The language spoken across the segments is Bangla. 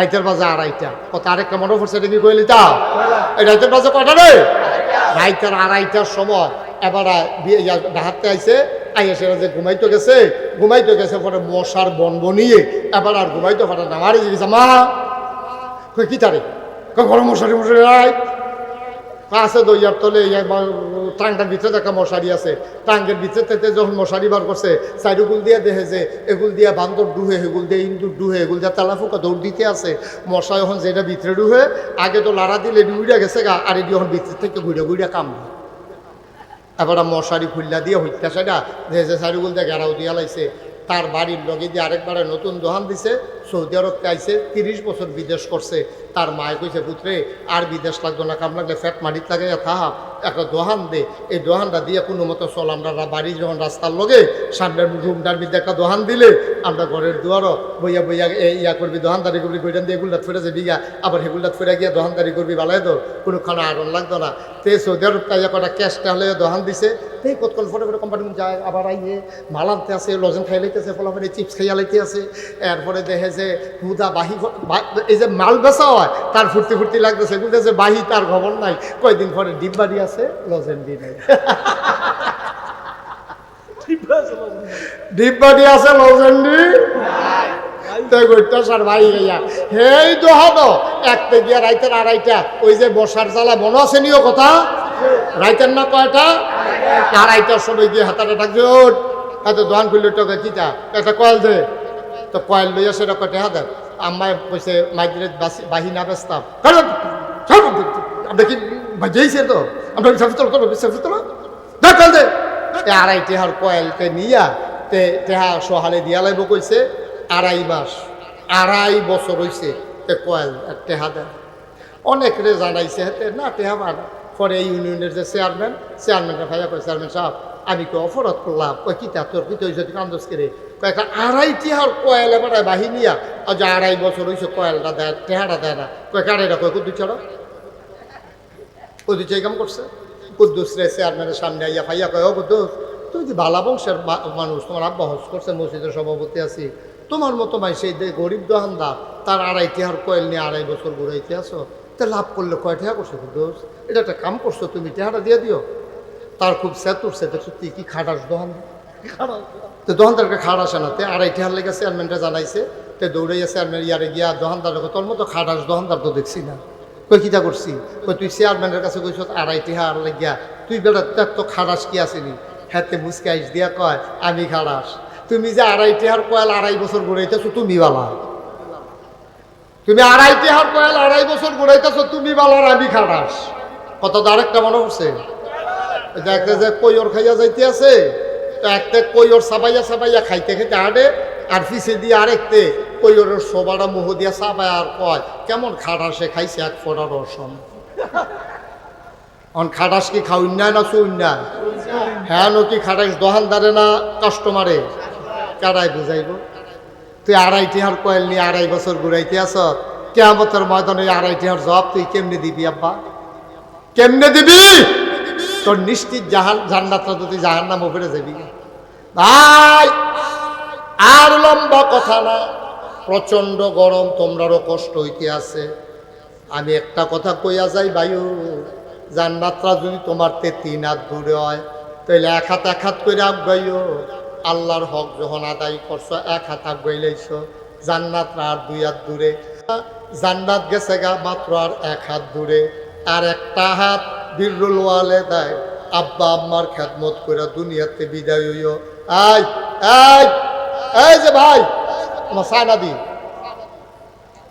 রাইতের বাজে আড়াইটা। কত আরেকটা মনে পড়ছে এটা কি কইলি এই রাইতের বাজে কটা রে? রাইতের আড়াইটার সময় এবার ডাহাতে আইছে আই এসে যে ঘুমাইতে গেছে ঘুমাইতে গেছে পরে মশার বন বনিয়ে এবার আর ঘুমাইতে পারে না। মারি গেছে, মা! কই, কি তারে? কই গরম মশারি মশারি রাই আছে দইয়ার তলে টাঙ্গার ভিতরে একটা মশারি আছে টাঙ্গের ভিতরে যখন মশারি বার করছে চাইরুগুল দিয়ে দেখে যে এগুল দিয়ে বান্দর ডুহে এগুল দিয়ে ইন্দুর ডুহে এগুল দিয়ে তালা ফুকা দৌড় দিতে আছে মশা যখন যেটা ভিতরে ডুহে, আগে তো লাড়া দিলে ডুইরা গেছে গা, আর এটি যখন ভিতর থেকে ঘুরে ঘুরে কাম এবার মশারি খুল্লা দিয়ে হত্যা সেটা যে চাইরুগুল দিয়ে গেরাও দিয়া লাইছে তার বাড়ির লগে দিয়ে আরেকবারে নতুন দোহান দিছে, সৌদি আরব আইছে, তিরিশ বছর বিদেশ করছে। তার মায় কইছে, পুত্রে, আর বিদেশ লাগতো না, কাম লাগলে ফ্যাট মাটিত লাগে থাহা একটা দোহান দে। এই দোহানটা দিয়ে কোনো মতো চল, আমরা বাড়ি যখন রাস্তার লগে, সামনের রুমটার মধ্যে একটা দোহান দিলে, আমরা ঘরের দুয়ারও বইয়া বইয়া ইয়া করবি, দোহানদারি করবি কইটান দিয়ে এগুলাত ফেরে যাবি গা আবার হেগুলাত ফেরে গিয়ে দোহানদারি করবি, বালাই তো কোনো খানা আরন লাগতো না। তে সৌদি আরব কাজা কটা ক্যাশটা হলে দোহান দিছে তে কতক্ষণ ফটো ফটো কোম্পানি যায় আবার আইয়ে মাল আনতে আছে লজেন খাই লাইতেছে ফলাফলে চিপস খাইয়া লাইতে আছে এরপরে দেখে যে হুদা বাহি এই যে মাল বেচা হয় তার ফুর্তি ফুর্তি লাগতেছে বলতেছে বাহি তার খবর নাই। কয়দিন পরে ডিব্বাড়ি আছে লজেন দি নাই ডিব্বাড়ি আছে লজেন দি তাই গইটা সার ভাই গইয়া হেই দহদ একটা গিয়া রাইতের আড়াইটা ওই যে বসার জ্বালা মনে আছে নিও কথা? রাইতের না কয়টা? আড়াইটার সময় গিয়ে হাতাটা ডাকছে ওট এত দোয়ান খুললে তোকে কিতা একটা কয়েল দে। তো কয়েল লইয়া সেটা কটে হাজার আম্মায় কইছে মাইগ্রেট বাহি না বেচতাম কারণ আমরা কি বাজেইছে তো? আমরা সাফি তোলো তোলো সাফি তোলো দে কয়েল দে। আড়াই টেহার কয়েলকে নিয়া তে টেহা সহালে দিয়া লাইব কইছে, আড়াই মাস, আড়াই বছর হইছে তে কয়েল টেহা দেয়। অনেক রে জানাইছে হাতে না, টেহা বানা পরে এই ইউনিয়নের যে চেয়ারম্যান চেয়ারম্যানটা ভাইয়া কয়, চেয়ারম্যান সাহেব, আমি কি অপরাধ করলাম? কই কিতা তোর কি তৈরি তুই কান্দস করে কয়, একটা আড়াই টিহার কয়েল এবার বাহিনিয়া আর যে আড়াই বছর হয়েছে কয়েলটা দেয় টেহাটা দেয় না। কয় কারেটা কয় কুদ্দু ছাড়ো। কুদ্দু চাই কাম করছে। কুদ্দুস রে চেয়ারম্যানের সামনে আইয়া ভাইয়া কয়, ও কুদ্দুস, তুই যে বালা বংশের মানুষ? তোমার আব্বা হজ করছে, মসজিদের সভাপতি আছি। তোমার মতো মাই সেই গরিব দোকানদার তার আড়াই টিহার কয়েল নিয়ে আড়াই বছর ঘুরাইতে আসো তা লাভ করলে কয় টেহা করছ দোষ এটা একটা কাম করছ, তুমি টেহাটা দিয়ে দিও। তার খুব স্যাত উঠছে, দেখছ কি খাটাস দোকান তো দোকানদারকে খাট আসে না, তে আড়াই টেহার লেগে চেয়ারম্যানটা জানাইছে, তে দৌড়াইয়া চেয়ারম্যান ইয়ারে গিয়া দোকানদার তোর মতো খাটাস দোকানদার তো দেখছি না। কই কিতা করছি? কই, তুই চেয়ারম্যানের কাছে কইছ, আড়াই টেহা আর লাগিয়া, তুই বেটা তার তো খাটাস কি আসেনি? হাতে মুসকে আইস দিয়া কয়, আমি খাটাস। তুমি যে আড়াই টেহার কয়াল আড়াই বছর ঘুরাইতেছো, তুমি বালা। তুমি আড়াই টেহার কয়াল, আড়াই বছর ঘুরাইতেছো, তুমি বালার আমি খাটাস। কত আরেকটা মনে হচ্ছে দেখতে যে কৈর খাইয়া যাইতে আছে, তো একটা কৈর সাবাইয়া সাবাইয়া খাইতে খাইতে হাঁটে আর পিছে দিয়ে আরেকতে কৈরের সোবাটা মুহ দিয়া সাবাই আর কয়, কেমন খাটাসে, খাইছে এক ফোটা রসম অন খাটাস কি খাওয়াই না না চুই না হ্যাঁ নকি খাটাস দোকানদারে না কাস্টমারে কারাই বুঝাইব। তুই আড়াই টিহার কয়েল নিয়ে আড়াই বছর ঘুরাইতে আস কেমতের ময়দানে এই আড়াই টিহার জব তুই কেমনে দিবি, আব্বা? কেমনে দিবি? তোর নিশ্চিত জাহান জান্নাতটা তো তুই জাহান নাম উপরে যাবি ভাই, আর লম্বা কথা না। প্রচণ্ড গরম, তোমরারও কষ্ট হইতে আছে। আমি একটা কথা কইয়া যাই বায়ু জান্নাতরা যদি তোমার তে তিন হাত দূরে হয় তাহলে এক হাত এক হাত করে আগাইও। আল্লাহর হক যখন আদায় করছ, এক হাত আগাইলাইছো জান্নাত আর দুই হাত দূরে। জান্নাত গেছে গা মাত্র আর এক হাত দূরে। আর একটা হাত বিরুল ওয়ালে দেয় আব্বা আম্মার খেদমত করে দুনিয়াতে বিদায় হইও। আই আই এই যে ভাই, আমার সায়না দি।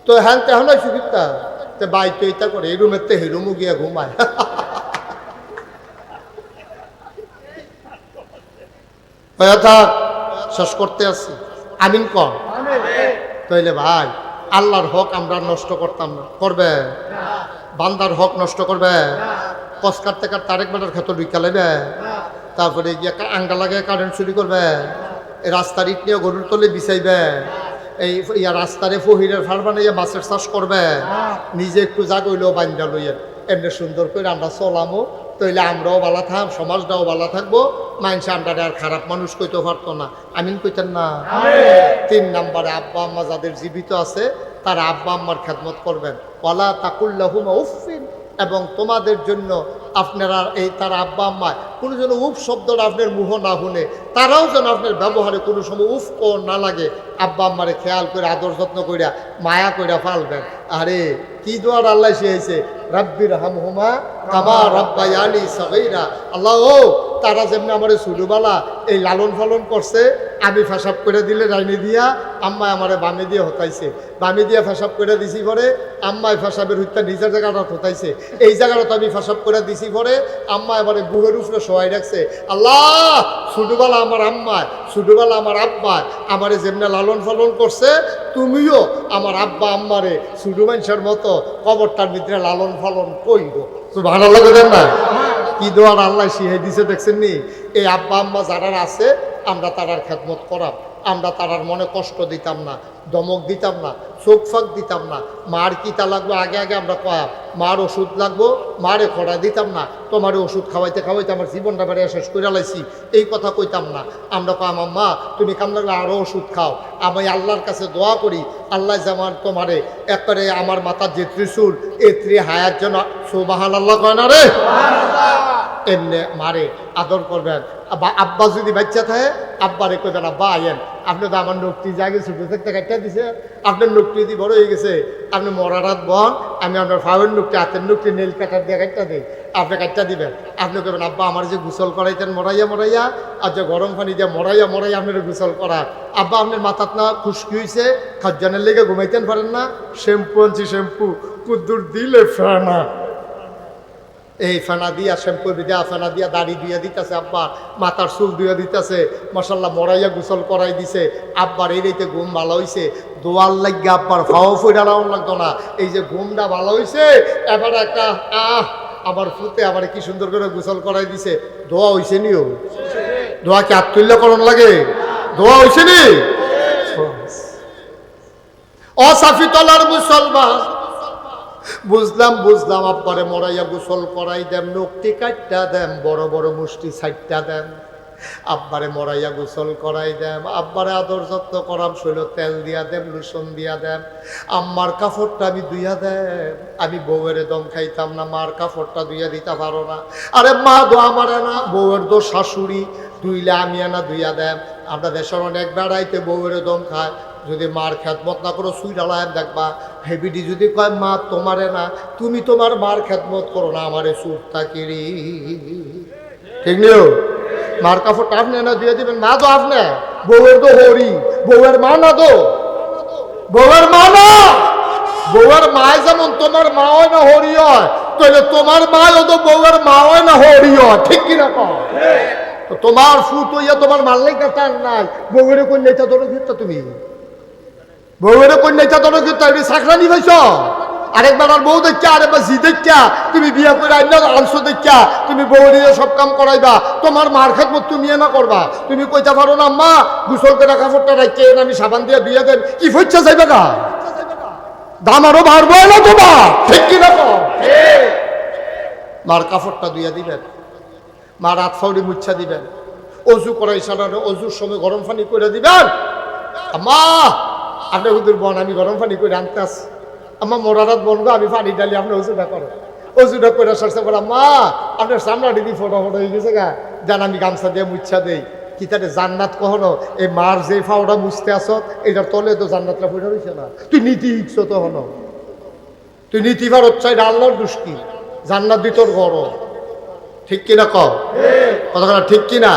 তো হ্যাঁ তেহন সুবিধা তে বাই তো এটা করে, এই রুমের তে হিরুমু গিয়া ঘুমায়। শেষ করতে আসি আমিন কম। তাইলে ভাই, আল্লাহর হক আমরা নষ্ট করতাম না। করবে? বান্দার হক নষ্ট করবে। কস কাটতে কাটতে আরেক বেটার ক্ষেত্র ঢুকা লাইবে। তারপরে গিয়ে আঙ্গা লাগে কারেন্ট চুরি করবে। রাস্তার ইট নিয়ে গরুর তলে বিছাইবে। এই ইয়া রাস্তারে ফহিরের ফার বানাইয়া মাছের চাষ করবে। নিজে একটু জাগইলেও বান্ধা লইয়া, এমনি সুন্দর করে আমরা চলামো। তইলে আমরাও ভালো থাক সমাজটাও ভালো থাকব। মানুষ আমরা আর খারাপ মানুষ কইতে পারতো না। আমিন কইতেন না। তিন নাম্বারে আব্বা আম্মা যাদের জীবিত আছে তারা আব্বা আম্মার খেদমত করবেন। ওয়ালা তাকুল্লাহুমা উফিন এবং তোমাদের জন্য আপনারা এই তার আব্বা আম্মা, কোনো যেন উফ শব্দটা আপনার মুহ না শুনে, তারাও যেন আপনার ব্যবহারে কোনো সময় উফ ও না লাগে, আব্বা আম্মারে খেয়াল করে, আদর যত্ন করিয়া মায়া করিয়া ফালবেন। আরে, কি দোয়ার আল্লাহ শিয়েছে রাব্বির আমার কামা আলী সগৈরা। আল্লাহ ও তারা যেমনি আমার সুলুবালা এই লালন পালন করছে, আমি ফেসাব করে দিলে রাইনি দিয়া আম্মায় আমারে বামে দিয়ে হতাইছে। বামে দিয়ে ফেসাব করে দিছি পরে আম্মায় ফেসাবের হত্যা নিজের জায়গাটা হতাইছে। এই জায়গাটা আমি ফেসাব করে দিছি পরে আম্মা এবারে গুহের উপরে সবাই রাখছে। আল্লাহ, ছোটবেলা আমার আম্মায় ছোটবেলা আমার আব্বায় আমারে যেমনি লালন পালন করছে, তুমিও আমার আব্বা আম্মারে ছোট মানুষের মতো কবরটার ভিতরে লালন পালন কইব তো ভালো লাগে না? কি দোয়ার আল্লাহ শিহে দিছে দেখছেন নি? এই আব্বা আম্মা যারা আছে, আমরা তারার খেদমত করাম। আমরা তারার মনে কষ্ট দিতাম না, দমক দিতাম না, চোখ ফাঁক দিতাম না। মার কিতা লাগবে, আগে আগে আমরা কয়াম। মার ওষুধ লাগবো, মারে খড়া দিতাম না। তোমার ওষুধ খাওয়াইতে খাওয়াইতে আমার জীবনটা বেড়ে শেষ করে লাইছি। এই কথা কইতাম না। আমরা কয়াম, আম্মা, তুমি কাম লাগলে আরও ওষুধ খাও। আমি আল্লাহর কাছে দোয়া করি, আল্লাহ যেমন তোমারে একবারে আমার মাথার যে ত্রিশূল এই ত্রি হায়ার জন্য সুবাহান আল্লাহ কয় না রে? এমনি মারে, আদর করবেন। আব্বা যদি বাচ্চা থাকে, আব্বারে কইবেন, আব্বা আইয়েন আপনি তো আমার নোকটি জাগে ছোটো থাকতে কাটটা দিছে। আপনার নোকটি যদি বড় হয়ে গেছে, আপনি মরারাত বন, আমি আপনার ফাউের নোকটি হাতের নোকটি নীল কাটার দিয়ে কাটটা দিই। আপনি কাটটা দিবেন। আপনি কইবেন, আব্বা, আমার যে গোসল করাইতেন, মরাইয়া মরাইয়া, আর যে গরম পানি দিয়ে মরাইয়া মরাইয়া আপনার গোসল করা। আব্বা, আপনার মাথাত না খুশকি হয়েছে খাজ্জানের লেগে ঘুমাইতেন পারেন না। শ্যাম্পু আনছি, শ্যাম্পু। কুদ্দুর দিলে ফেনা এই ফেনা দিয়া শ্যাম্পু দিয়া, ফেনা দিয়া দাড়ি দিয়া দিতেছে, আব্বা, মাথার চুল দিয়া দিতেছে মশাল্লা মরাইয়া গোসল করাই দিছে। আব্বার এই রেতে ঘুম ভালো হইছে। দোয়াল লাগিয়া আব্বার ফাও ফুটালাও লাগতো না। এই যে ঘুমটা ভালো হইছে, এবার একটা, আহ, আবার ফুতে আবার কি সুন্দর করে গোসল করাই দিছে। দোয়া হইছে নিও। দোয়া কি আত্মল্য করণ লাগে? দোয়া হইছে নি? অসাফি তলার মুসলমান। বুঝলাম বুঝলাম, আব্বারে মরাইয়া গোসল করাই দেন নকটি কাটটা দেন, বড় বড় মুষ্টি সাইটটা দেন। আব্বারে মরাইয়া গোসল করাই দেন, আব্বারে আদর যত্ন করাম, শৈল তেল দিয়া দেন, লুসন দিয়া দেন। আম্মার কাপড়টা আমি দুইয়া দেন। আমি বউয়ের দম খাইতাম না, মার কাপড়টা দুইয়া দিতে পারো না। আরে মা দো আমারে না, বউয়ের দো শাশুড়ি, দুইলে আমি আনা দুইয়া দেন। আমরা দেশের অনেক বেড়াইতে বউয়ের দম খায় যদি মার খেদমত না করো সুই ডালায় দেখবা। হেবিডি যদি কয় মা তোমারে না তুমি তোমার মার খেদমত করো না আমারে সুর তাকিরি ঠিক নিও? মার কাপড়টা আপনি না দিয়ে দিবেন মা তো আপনি বউয়ের তো হরি বউয়ের মা না তো? বউয়ের মা না? বউয়ের মায় যেমন তোমার মা হয় না হরি হয় তাহলে তোমার মাও তো বউয়ের মা হয় না হরি হয়। ঠিক কিনা কম তো তোমার ফুট হইয়া তোমার মারলেই টান নাই। বউয়ের কন্যাটা ধরো ফিরতো তুমি। বউয়ের কন্যাটা ধরো ফিরতো এটি সাকরানি ভাইছ আরেকবার আর বউ দেখা আরেকবার জি দেখা তুমি বিয়া করে আইনা আনছো দেখা তুমি বউ নিয়ে সব কাম করাইবা। তোমার মার খাতমত তুমি না করবা। তুমি কইতে পারো না, মা, গুসল করে কাপড়টা রাখতে আমি সাবান দিয়ে বিয়ে দেন কি ফইচ্ছা যাইবে গা? দাম আরও বাড়বো না তোমার? ঠিক কিনা মার কাপড়টা দুইয়া দিবেন। মা রাত ফাউরি মুচ্ছা দিবেন। অজু করাই সারানো অজুর সময় গরম পানি করে দিবেন। মা আপনি হুদুর বন আমি গরম পানি করে আনতে আসি আমার মোরারাত বনবো আমি পানি ডালি আপনি অজুটা করেন। অজুটা করে সরষে করা মা আপনার সামনা দিদি ফটো ফটো হয়ে গেছে গা। জান আমি গামছা দিয়ে মুচ্ছা দেই। কি তাতে জান্নাত কখনো? এই মার যে ফাওটা মুছতে আসত এটার তলে তো জান্নাতটা ফুটে রয়েছে না। তুই নীতি ইচ্ছ তো হনো তুই নীতি ভারত চাই আল্লাহর দুষ্টি জান্নাত দিতর গরম ঠিক কিনা কম কতক্ষণ ঠিক কিনা?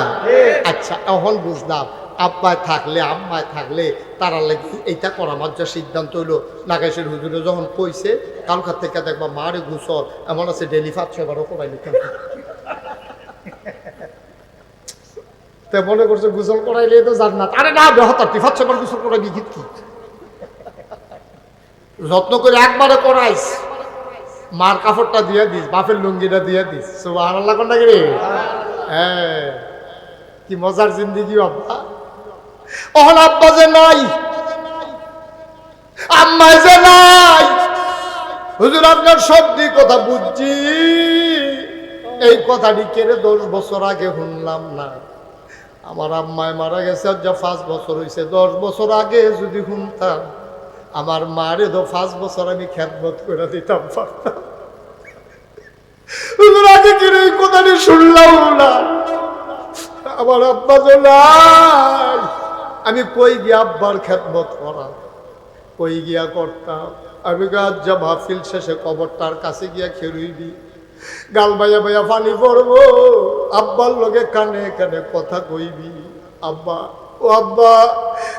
আচ্ছা এখন বুঝলাম। আব্বায় থাকলে আম্মায় থাকলে তারা লাগি এইটা করা যা সিদ্ধান্ত হইল। নাগেশের হুজুরে যখন কইছে কালকার থেকে দেখবা মারে গুসল, এমন আছে ডেলি পাঁচশো এবারও করাই তে মনে করছে গুসল করাইলে তো জান্নাত। আরে না বেহতার তুই বার গুসল করাবি, গীত কি? যত্ন করে একবারে করাইস। মার কাপড়টা দিয়ে দিস, বাপের লুঙ্গিটা দিয়ে দিস। সুবাহ আল্লাহ কোনটা কি রে? হ্যাঁ। কি মজার জিন্দিগি আব্বা। অহন যে নাই আম্মাই যে নাই। হুজুর, আপনার দিক কথা বুঝছি। এই কথাটি কেড়ে দশ বছর আগে শুনলাম না। আমার আম্মায় মারা গেছে যা পাঁচ বছর হয়েছে দশ বছর আগে যদি শুনতাম, আমার মারে তো পাঁচ বছর আমি খ্যাতমত করে দিতাম আগে কিনে এই কথাটি শুনলাম না। আমার আব্বা তো নাই আমি কই গিয়া আব্বার খ্যাতমত করা? কই গিয়া করতাম? আমি যা মাহফিল শেষে কবরটার কাছে গিয়া খেরুইবি। গাল বাইয়া বাইয়া পানি পড়ব। আব্বার লগে কানে কানে কথা কইবি। আব্বা, ও আব্বা,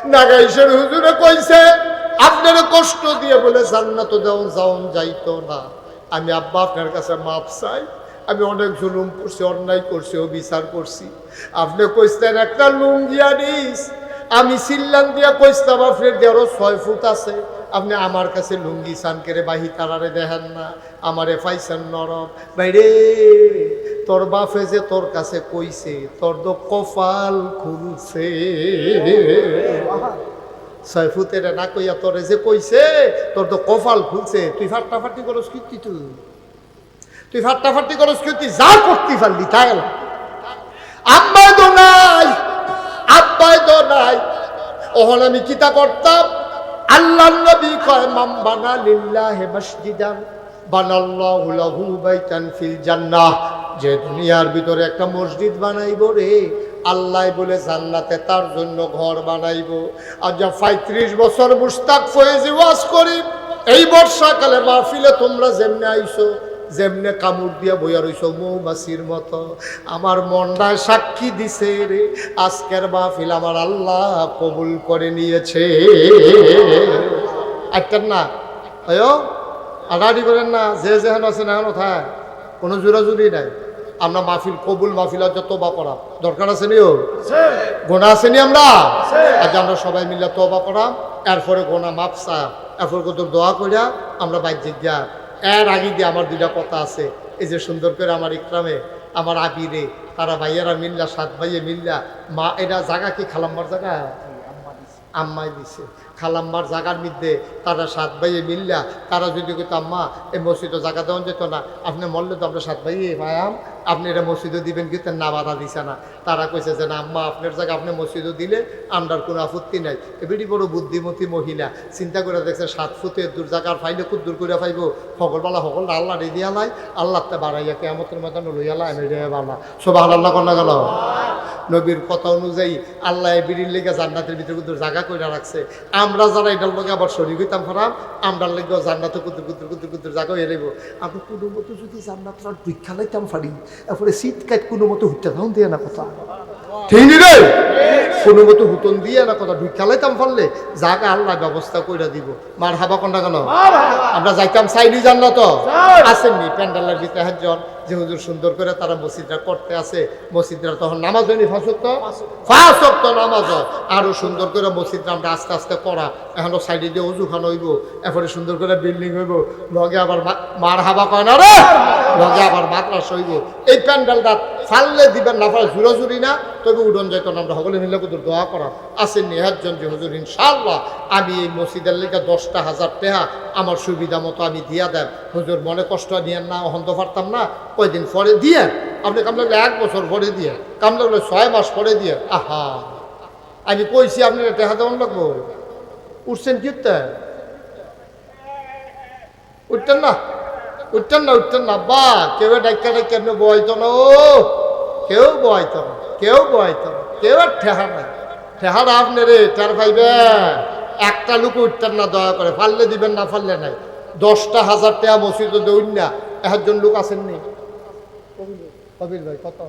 নাগাইশের হুজুরে কইছে, আপনার কষ্ট দিয়ে বলে জান্নাত দেওয়া যাওন যাইতো না। আমি আব্বা আপনার কাছে মাপ চাই। আমি অনেক জুলুম করছি, অন্যায় করছি, অবিচার করছি। আপনি কইতেন একটা লুঙ্গি আনিস আমি সিল্লান দিয়া কইতাম আপনার দেড়ো ছয় ফুট আছে। আপনি আমার কাছে লুঙ্গি সান করে বাহি তারারে দেখেন না। আমারে পাইছেন নরম। বাইরে, তোর বাফে যে তোর কাছে কইছে, তোর তো কপাল খুলছে। ছয় ফুটের না কইয়া তোরে যে কইছে, তোর তো কপাল খুলছে। তুই ফাটাফাটি করস কীর্তি তুই তুই ফাটাফাটি করস কীর্তি যা করতে পারলি, তাই। আব্বাই তো নাই। আব্বাই তো নাই। ওহন আমি কিতা করতাম? আল্লাহ নবী কয় মাম বানা লিল্লাহি মসজিদান, বানাল্লাহু লাহু বাইতান ফিল জান্নাহ। যে দুনিয়ার ভিতরে একটা মসজিদ বানাইব রে, আল্লাহ বলে জান্নাতে তার জন্য ঘর বানাইব। আর যা পঁয়ত্রিশ বছর মুস্তাক ফয়েজি ওয়াজ করি, এই বর্ষাকালে মাহফিলে তোমরা যেমনে আইছো যেমনে কামড় দিয়া বইয়া রইছ মৌমাছির মতো। আমার মনটায় সাক্ষী দিছে রে আজকের মাহফিল আমার আল্লাহ কবুল করে নিয়েছে। আইতেন না? অয়ো আগাড়ি করেন না যে যেহেন আছেন এখন থায় কোনো জোরাজুরি নাই। আমরা মাহফিল কবুল মাহফিল তোবা করা দরকার আছে নিও? গোনা আছে নি আমরা? আজ আমরা সবাই মিলে তোবা করা এরপরে গোনা মাপসা এরপর কত দোয়া করিয়া আমরা বাহ্যিক গিয়া এর আগে দিয়ে আমার দুইটা কথা আছে এই যে সুন্দর করে আমার ইকরামে আমার আবিরে তারা ভাইয়েরা মিল্লা সাত ভাইয়ে মিল্লা মা এটা জাগা কি খালাম্মার জায়গা আম্মাই দিছে। খালাম্মার জাগার মধ্যে তারা সাত ভাইয়ে মিল্লা। তারা যদি কইতো, আম্মা এই মসজিদে জায়গা দেওয়া যেত না, আপনি মরলে তো আমরা সাত ভাইয়ে মায়াম আপনি এটা মসজিদে দিবেন কিন্তু না, বাধা দিছে না। তারা কইছে যে, না, আম্মা, আপনার জায়গা আপনি মসজিদে দিলে আমরার কোনো আপত্তি নাই। এবারই বড় বুদ্ধিমতী মহিলা। চিন্তা করে দেখছে, সাত ফুটে দূর জায়গার ফাইলে খুব দূর করে ফাইব। সকলবেলা সকল আল্লাহ রেদি আলাই আল্লাহ বাড়াইয়া কেমতের মতন লইয়ালা আমি রে সবাই আল্লাহ কন্যা গেল। নবীর কথা অনুযায়ী আল্লাহ বিড়ির লেগে জান্নাতের ভিতরে কুতুর জায়গা করে রাখছে। আমরা যারা এটার লগে আবার শরীর হইতাম ফরাম আমরা লেগে জান্নাতে কুতুর কুতুর কুতুর কুতুর জায়গা হয়ে যাইব আমরা কোনো মতো যদি জান্নাত পরীক্ষা লাইতাম পারি তারপরে শীত কাট কোনো মতো হুটতে থাকুন দিয়ে না কথা। ঠিক রে? কোনো মতো হুতন দিয়ে না কথা ঢুকা লাইতাম পারলে জায়গা আল্লাহ ব্যবস্থা করে দিব। মার হাবা কোনটা কেন আমরা যাইতাম সাইডি জান্নাত। আসেননি প্যান্ডালের ভিতরে একজন যে হুজুর সুন্দর করে তারা মসজিদরা করতে আছে মসজিদরা তখন নামাজ হয়নি ফাঁসক্ত ফাঁসক্ত নামাজ আরও আরও সুন্দর করে মসজিদরা আমরা আস্তে আস্তে করা। এখনও সাইডে দিয়ে উজু খান হইব, এরপরে সুন্দর করে বিল্ডিং হইব। লগে আবার মার হাবা কয় না রে? লগে আবার মাদ্রাস হইব। এই প্যান্ডেলটা ফাললে দিবেন না ফাল জুড়ি না, তবে উডন যেত না আমরা সকলে মিলে কুদুর দোয়া করা আসেন নিহাজন যে হুজুর ইনশাল্লাহ আমি এই মসজিদের লেগে দশটা হাজার টেহা আমার সুবিধা মতো আমি দিয়া দেন হুজুর মনে কষ্ট নিয়েন না, অহন্ত পারতাম না। কয়দিন পরে দিয়ে, আপনি কাম লাগলে এক বছর পরে দিয়ে কাম লাগলে ছয় মাস পরে দিয়ে, আহা। আমি কইছি, আপনি টেহা দেওয়ান লাগবো? উঠছেন কিতে উঠতেন না? উঠতেন না উঠতেন না বা কেউ ডাক্তার ডাক্তার বয়তো না ও কেউ বয়তো না কেউ বয়তো না কেউ আর ঠেহা নাই। ঠেহার আপনি রে টের পাইবে? একটা লোক উঠতেন না দয়া করে ফাললে দিবেন না ফাললে নাই। দশটা হাজার টাকা মসজিদ দৌড় না একজন লোক আসেননি কবির ভাই কত?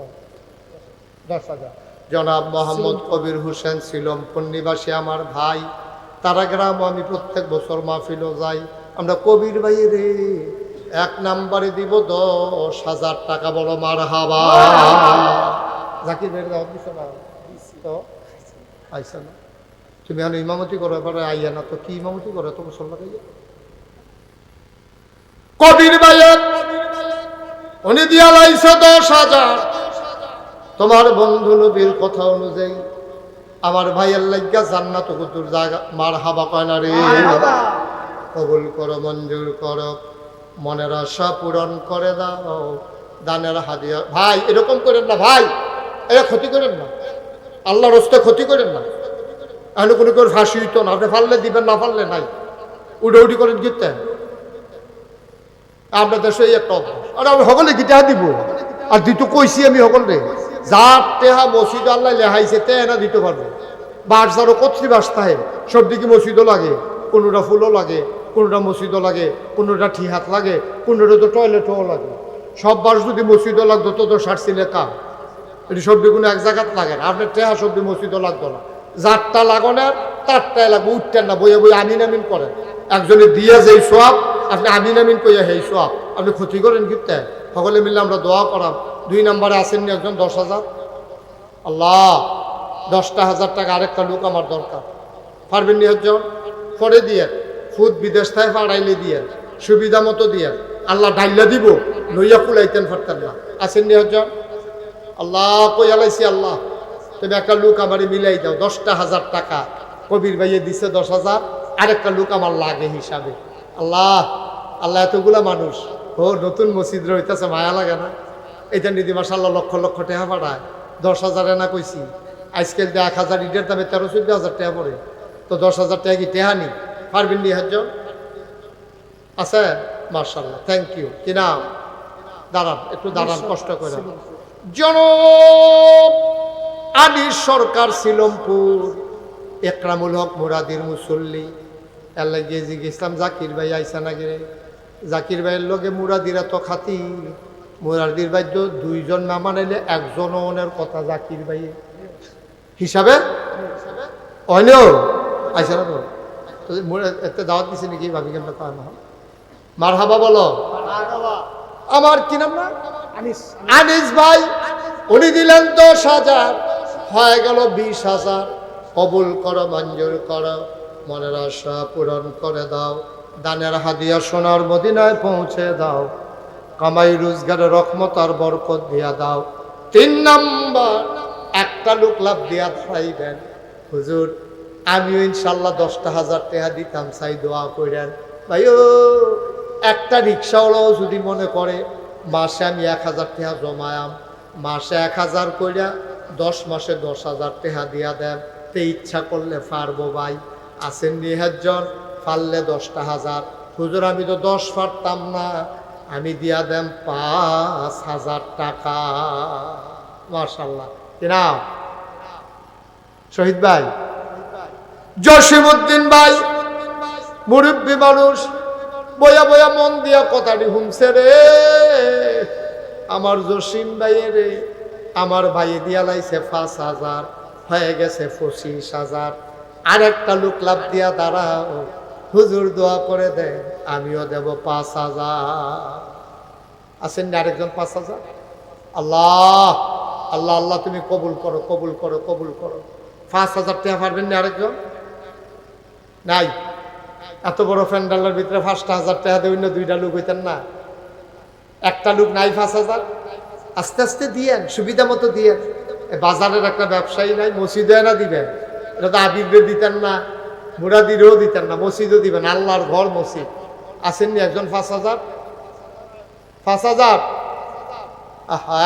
দশ হাজার। জনাব মোহাম্মদ কবির হোসেন শিলমপুর নিবাসী আমার ভাই। তারা গ্রাম আমি প্রত্যেক বছর মাহফিলও যাই। আমরা কবির ভাই রে। এক নাম্বারে দিব দশ হাজার টাকা বড় মার হাবা জাকির দাওয়াত দিছো না? তো আইসা না। তুমি এখন ইমামতি করো এবারে আইয়া না তো কি ইমামতি করো তো লাগাইয়া কবির উনি দিয়া লাইছে দশ হাজার। তোমার বন্ধু নবীর কথা অনুযায়ী আমার ভাইয়ের লাইগা জান্নাত কুতুর জায়গা মার হাবা কয় না রে? কবুল করো মঞ্জুর করো। মনের আশা পূরণ করে দাও। দানের হাদিয়া ভাই, এরকম করেন না, ভাই। এটা ক্ষতি করেন না। আল্লাহর রস্তে ক্ষতি করেন না। এখন কোনো কেউ ফাঁসি হইতো না। আপনি ফাললে দিবেন, না ফাললে নাই। উডৌডি করেন গিতেন আমরা দেশে এই একটা অভ্যাস। আর আমি সকলে গীতা দিব। আর দিতে কইছি আমি সকলে। যার টেহা মসজিদ আল্লাহ লেহাইছে, তে এনা দিতে পারব। বাসারও কত্রি বাস তাহে সব দিকে মসজিদও লাগে, কোনোটা ফুলও লাগে। কোনোটা মসজিদও লাগে, কোনোটা ঠিহাত লাগে, কোনোটা তো টয়লেটও লাগে। সব বাস যদি মসজিদও লাগতো, তো তো সারছিলে কাম। এটি সবজি কোনো এক জায়গাত লাগে না। আপনার টেহা সবজি মসজিদও লাগতো না। যারটা লাগনের তারটাই লাগবে। উঠতেন না, বইয়ে বই আমিন আমিন করেন একজনে দিয়ে যে সোয়াব, আপনি আমিন আমিন কইয়া হেই সোয়াব। আপনি ক্ষতি করেন কিতে সকলে মিলে আমরা দোয়া করাম। দুই নম্বরে আসেননি একজন, দশ হাজার? আল্লাহ, দশটা হাজার টাকা আরেকটা লোক আমার দরকার। পারবেন নি একজন? পরে দিয়ে। ফুদ বিদেশ থেকে পাড়াইলে দিয়ে, সুবিধা মতো দিয়ে, আল্লাহ ডাইলা দিব লইয়া কুলাইতেন পারতেন না আসেন নি একজন আল্লাহ কই আলাইছি আল্লাহ। তুমি একটা লোক আমারে মিলাই দাও, দশটা হাজার টাকা। কবির ভাইয়ে দিছে দশ হাজার, আরেকটা লোক আমার লাগে হিসাবে। আল্লাহ আল্লাহ এতগুলা মানুষ। ও, নতুন মসজিদ রইতেছে, মায়া লাগে না? এটা নিদি মাসাল্লাহ লক্ষ লক্ষ টাকা পাঠায় দশ হাজার এনা কইছি। আজকাল এক হাজার, ইটের দামে তেরো, চোদ্দ হাজার টাকা পড়ে। তো দশ হাজার টাকা কি টেহা নি পারবেন নি হাজ আছে? মার্শাল্লাহ থ্যাংক ইউ কি নাম? দাঁড়ান একটু দাঁড়ান কষ্ট করে। জনব আনিস সরকার শিলমপুর একরামুল হক মুরাদির মুসল্লি। আল্লাহ গিয়ে জিজ্ঞেসলাম জাকির ভাই আইসা না গেলে জাকির ভাইয়ের লগে মুরাদিরা তো খাতি মুরাদির ভাই তো দুইজন না মানাইলে একজন ওনের কথা জাকির ভাই হিসাবে? অনেও আইসা না তো? তো মুরা- এতে দাওয়াত দিছে নাকি? ভাবি কেন কয় না। মার হাবা বলো আমার কি নাম না? আনিস। ভাই উনি দিলেন দশ হাজার। হয়ে গেল বিশ হাজার। কবুল করো মঞ্জুর করো। মনের আশা পূরণ করে দাও। দানের হাদিয়া সোনার মদিনায় পৌঁছে দাও। কামাই রোজগারে রকমত আর বরকত দিয়া দাও। তিন নাম্বার একটা লোক লাভ দিয়া খাইবেন। হুজুর আমিও ইনশাল্লাহ দশটা হাজার টাকা দিতাম, চাই দোয়া করেন। ভাই ও একটা রিক্সাওয়ালাও যদি মনে করে, মাসে আমি এক হাজার টাকা জমায়াম, মাসে এক হাজার কইরা দশ মাসে দশ হাজার টাকা দিয়া দেন। তে ইচ্ছা করলে পারব ভাই। আসেন নিহাজন পারলে দশটা হাজার। হুজুর, আমি তো দশ পারতাম না, আমি দিয়া দেন পাঁচ হাজার টাকা। মার্শাল্লাহ কিনাম শহীদ ভাই। জসিমুদ্দিন ভাই, মুরব্বী মানুষ, বয়া বয়া মন দিয়া কথাটি হুমছে রে। আমার জসিম ভাইয়ে রে, আমার ভাইয়ে দিয়া লাইছে পাঁচ হাজার, হয়ে গেছে পঁচিশ হাজার। আর একটা লোক লাভ দিয়া দাঁড়াও, হুজুর দোয়া করে দেন, আমিও দেব পাঁচ হাজার। আছেন না আরেকজন পাঁচ হাজার? আল্লাহ আল্লাহ আল্লাহ, তুমি কবুল করো কবুল করো কবুল করো। পাঁচ হাজার টাকা পারবেন না আরেকজন? নাই। এত বড় প্যান্ডালের ভিতরে পাঁচটা হাজার টাকা দেবেন দুইটা লোক হইতেন না। একটা লোক নাই পাঁচ হাজার। আস্তে আস্তে দিয়েন, সুবিধা মতো দিয়েন। বাজারের একটা ব্যবসায়ী নাই, মসজিদে না দিবেন। এটা তো আবিরবে দিতেন না, মুরাদিরেও দিতেন না, মসজিদও দিবেন, আল্লাহর ঘর মসজিদ। আসেননি একজন পাঁচ হাজার? পাঁচ হাজার?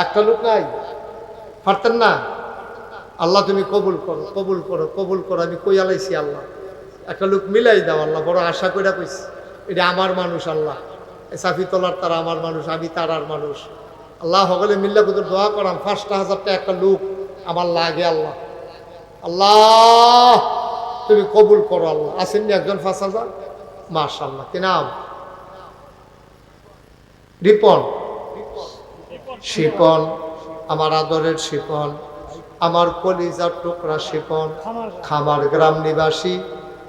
একটা লোক নাই। পারতেন না? আল্লাহ তুমি কবুল করো কবুল করো কবুল করো, আমি কইয়ালাইছি আল্লাহ। একটা লোক মিলাই দাও, আল্লাহ বড় আশা কইরা কইছি। এটা আমার মানুষ, আল্লাহ। এ সাফি তোলার তারা আমার মানুষ, আমি তারার মানুষ। আল্লাহ সকলে মিল্লা কুতুর দোয়া করাম, পাঁচটা হাজারটা একটা লোক আমার লাগে, আল্লাহ। আল্লাহ, তুমি কবুল করো, আল্লাহ। আসেননি একজন পাঁচ হাজার? মাশাল্লাহ কি নাম? রিপন? শিপন, আমার আদরের শিপন, আমার কলিজার টুকরা শিপন, খামার গ্রাম নিবাসী।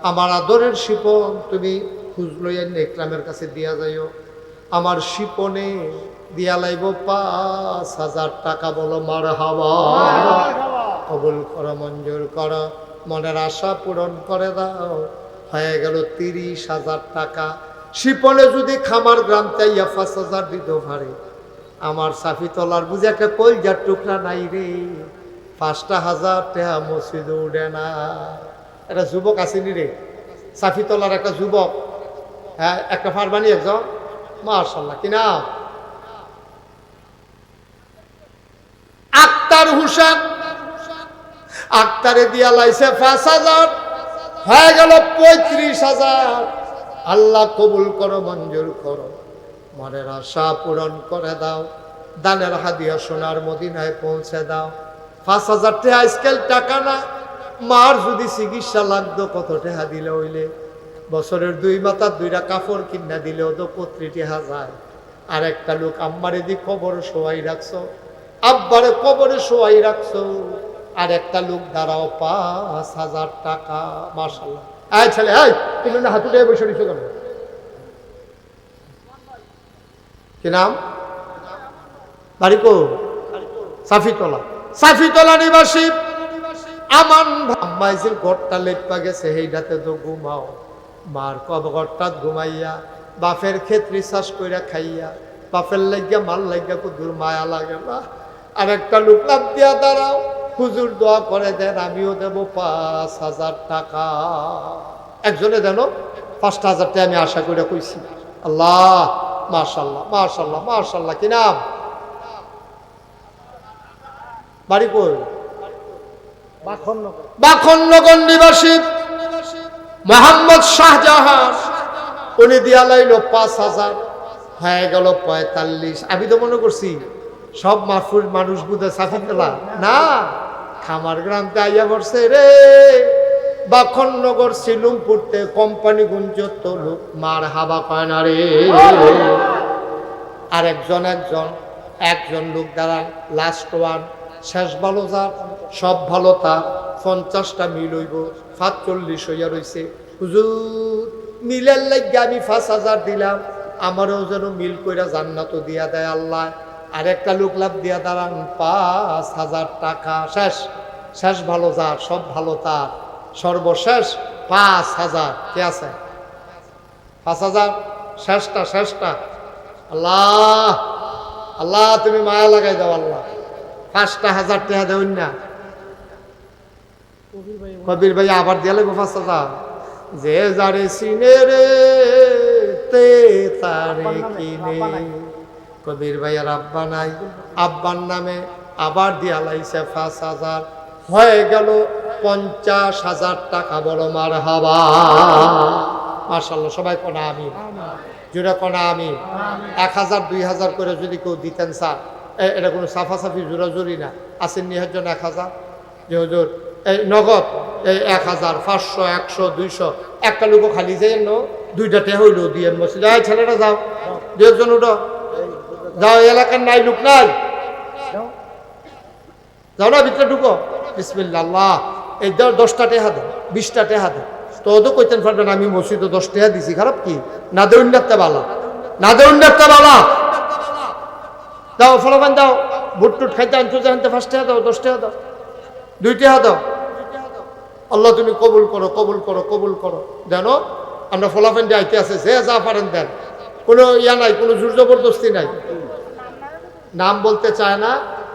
আমার আদরের শিপন তুমি খুঁজলইয়া নেকলামের কাছে দিয়া যাইও। আমার শিপনে দিয়া লাইব পাঁচ হাজার টাকা বলো মার হাওয়া কবুল করো, মঞ্জুর করো, মনের আশা পূরণ করে দাও। হয়ে গেল তিরিশ হাজার টাকা। শিপনে যদি খামার গ্রাম চাইয়া পাঁচ হাজার দিতে পারে আমার সাফি তলার বুঝে একটা কলজার টুকরা নাই রে। পাঁচটা হাজার টাকা মসজিদ উঠে না একটা যুবক আসেনি রে। সাফি তলার একটা যুবক। হ্যাঁ একটা ফারবানি একজন মার্শাল্লাহ কিনা আক্তার হুসেন। আক্তারে দিয়া লাইছে পাঁচ হাজার। হয়ে গেল পঁয়ত্রিশ হাজার। আল্লাহ কবুল করো, মঞ্জুর করো। মনের আশা পূরণ করে দাও। দানের হাদিয়া সোনার মদিনায় পৌঁছে দাও। পাঁচ হাজার টাকা না মার যদি চিকিৎসা লাগতো, কত টাকা দিলে হইলে? বছরের দুই মাথার দুইটা কাপড় কিনা দিলেও তো পত্রিটি হাজার আর একটা লোক, আম্মারে দি কবরে শোয়াই রাখছো। আব্বারে কবরে শোয়াই রাখছো। আর একটা লোক, দাঁড়াও, পাঁচ হাজার টাকা মার্শাল্লাহ আয় ছেলে আয় তুমি না হাতুটে বসে কি নাম? বাড়ি কো? সাফিতলা। সাফিতলা নিবাসী। আমান ভাম্মাইছিল ঘরটা লেপা গেছে সেইটাতে তো ঘুমাও। মার কব ঘরটা ঘুমাইয়া, বাপের ক্ষেত্রে চাষ কইরা খাইয়া, বাপের লাগিয়া মাল লাগিয়া কুদুর মায়া লাগে না। আর একটা লোক দিয়া দাঁড়াও, হুজুর দোয়া করে দেন, আমিও দেবো পাঁচ হাজার টাকা। একজনে দেন, পাঁচটা হাজার টাকা আমি আশা করে কইছি। আল্লাহ, মাশাল্লাহ মাশাল্লাহ মাশাল্লাহ, কি নাম? বাড়ি কই? বাখননগর। নিবাসী মোহাম্মদ শাহজাহান। উনি দিয়া লাইল পাঁচ হাজার হয়ে গেল পঁয়তাল্লিশ। আমি তো মনে করছি সব মারফুর মানুষ বুধে সাফি পেলা না খামার গ্রামতে আইয়া পড়ছে রে। বাখননগর সিলুমপুরতে কোম্পানি গুঞ্জ লোক মার হাবা কয় না রে। আর একজন একজন একজন লোক দ্বারা লাস্ট ওয়ান শেষ ভালো যার, সব ভালো তার। পঞ্চাশটা মিল হইব, সাতচল্লিশ হইয়া রইছে। হুজুর, মিলের লাগে আমি পাঁচ হাজার দিলাম, আমারও যেন মিল কইরা জান্নাত দিয়া দেয় আল্লাহ। আর একটা লোক লাভ দিয়া দাঁড়ান, পাঁচ হাজার টাকা, শেষ। শেষ ভালো যার, সব ভালো তার। সর্বশেষ পাঁচ হাজার, কে আছে? পাঁচ হাজার, শেষটা শেষটা। আল্লাহ আল্লাহ তুমি মায়া লাগাই দাও আল্লাহ। পাঁচটা হাজার টাকা দেউন না। কবির ভাই আবার দিয়ে লাগবো পাঁচ হাজার। যে যারে সিনে রে তে তারে কিনে। কবির ভাইয়ার আব্বা নাই। আব্বার নামে আবার দিয়া লাইছে পাঁচ হাজার। হয়ে গেল পঞ্চাশ হাজার টাকা বলো মার হাবা মার্শাল্লাহ সবাই কোনা আমি জুড়ে কোনা আমি এক হাজার দুই হাজার করে যদি কেউ দিতেন স্যার। এটা কোনো সাফাসাফি, জোরাজুরি না। আসেন নিহার জন্য এক হাজার। যে হুজুর এই নগদ এই এক হাজার, পাঁচশো, একশো, দুইশো। একটা লোকও খালি যাই ন দুইটা টে হইল, দিয়ে বসে যাই ছেলেটা যাও দু একজন উঠো। যাও, এই এলাকার নাই, লোক নাই। যাও না, ভিতরে ঢুকো। বিসমিল্লা আল্লাহ এই দশটা টেহা দে বিশটা টেহা দে তো তো কইতেন পারবেন, আমি মসজিদে দশ টেহা দিছি, খারাপ কি? না দে উন্নাতে বালা। না দে বালা। দাও ফলবান দাও। বুট টুট খাইতে আনছো জানতে ফার্স্ট দাও দশ দাও দুই দাও আল্লাহ তুমি কবুল করো কবুল করো কবুল করো। জানো, আমরা ফলাফেন দিয়ে আইতে আছে, যে যা পারেন দেন। কোনো ইয়া নাই, কোনো জোর জবরদস্তি নাই। নাম বলতে চায় না,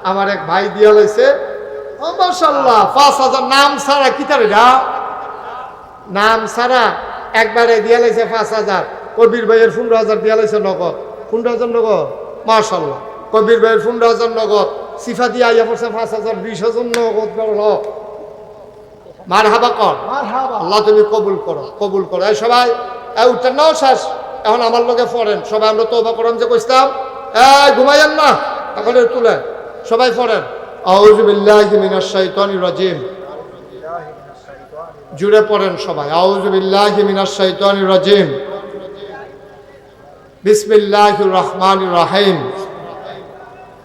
আমার এক ভাই দিয়া লাইছে ও মাশাল্লাহ পাঁচ হাজার নাম ছাড়া কি তার নাম ছাড়া একবারে দিয়া লাইছে পাঁচ হাজার। কবির ভাইয়ের পনেরো হাজার দিয়া লাইছে নগদ। পনেরো হাজার নগদ? মাশাল্লাহ কবির ভাইয়ের পনেরো হাজার নগদ। সিফা দিয়ে আইয়া পড়ছে পাঁচ হাজার বিশ হাজার নগদ বেরোল মার হাবা কর। আল্লাহ তুমি কবুল করো কবুল করো। এই সবাই উঠতেন নাও শেষ। এখন আমার লোকে পড়েন। সবাই আমরা তোবা করেন যে কইতাম এই ঘুমাইয়েন না। এখন তুলে। সবাই পড়েন। আউযু বিল্লাহি মিনাশ শাইতানির রাজিম। জুড়ে পড়েন সবাই। আউযু বিল্লাহি মিনাশ শাইতানির রাজিম। বিসমিল্লাহির রহমানির রহিম।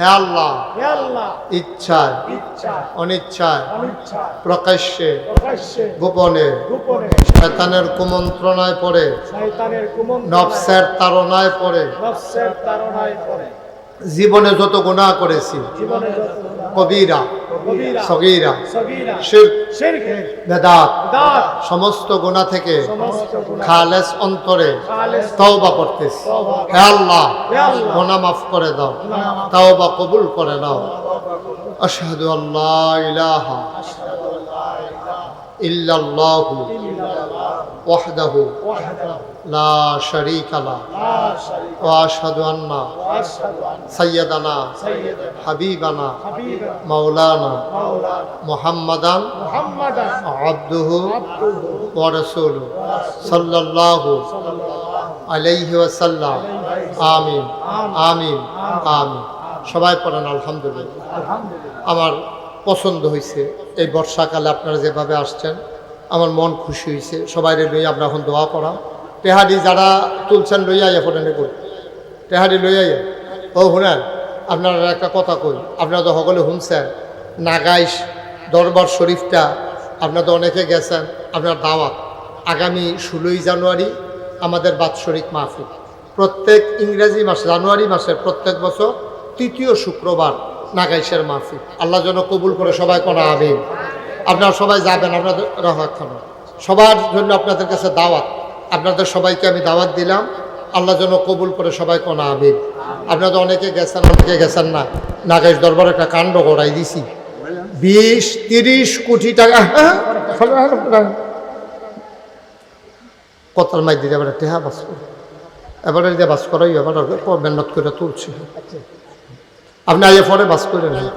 হে আল্লাহ। ইচ্ছায় অনিচ্ছায় প্রকাশ্যে গোপনে শয়তানের কুমন্ত্রণায় পড়ে নফসের তারনায় পড়ে। জীবনে যত গুণা করেছি কবিরা সগীরা বেদাত সমস্ত গুণা থেকে খালেস অন্তরে তওবা করতেছি। হে আল্লাহ গুনাহ মাফ করে দাও। তওবা কবুল করে নাও। আশহাদু আল্লাহ ইলাহা ইল্লাল্লাহু। وحده وحده لا شريك له لا شريك وأشهد أن واشهد ان سيدنا سيدنا حبيبنا حبيبنا مولانا مولانا محمدا محمدا عبده عبده ورسوله صلى الله صلى الله عليه وسلم আমিন আমিন আমিন সবাই পড়েন আলহামদুলিল্লাহ الحمد لله আমার পছন্দ হয়েছে এই বর্ষাকালে আপনারা যেভাবে আসছেন আমার মন খুশি হয়েছে। সবাই লইয়া আমরা এখন দোয়া করা তেহারি যারা তুলছেন, লইয়া ইয়া ফোটেন করি। তেহারি লইয়া ইয়া ও শুনেন আপনারা একটা কথা কই, আপনারা তো সকলে শুনছেন নাগাইশ দরবার শরীফটা আপনারা তো অনেকে গেছেন, আপনার দাওয়াত। আগামী ষোলোই জানুয়ারি আমাদের বাৎসরিক মাহফিল। প্রত্যেক ইংরেজি মাসে, জানুয়ারি মাসের প্রত্যেক বছর তৃতীয় শুক্রবার নাগাইশের মাহফিল। আল্লাহ যেন কবুল করে সবাই করা আবেন আপনারা সবাই যাবেন, আপনাদের রাখানো সবার জন্য আপনাদের কাছে দাওয়াত। আপনাদের সবাইকে আমি দাওয়াত দিলাম। আল্লাহ যেন কবুল করে সবাই কোনা আবেন আপনারা তো অনেকে গেছেন অনেকে গেছেন না। নাগাইশ দরবার একটা কাণ্ড করাই দিছি। বিশ, তিরিশ কোটি টাকা কতাল মাই দিলে এবারে টেহা বাস করে। এবারে দিয়ে বাস করাই, এবার মেহনত করে তুলছি। আপনি আইয়ে পরে বাস করে নেন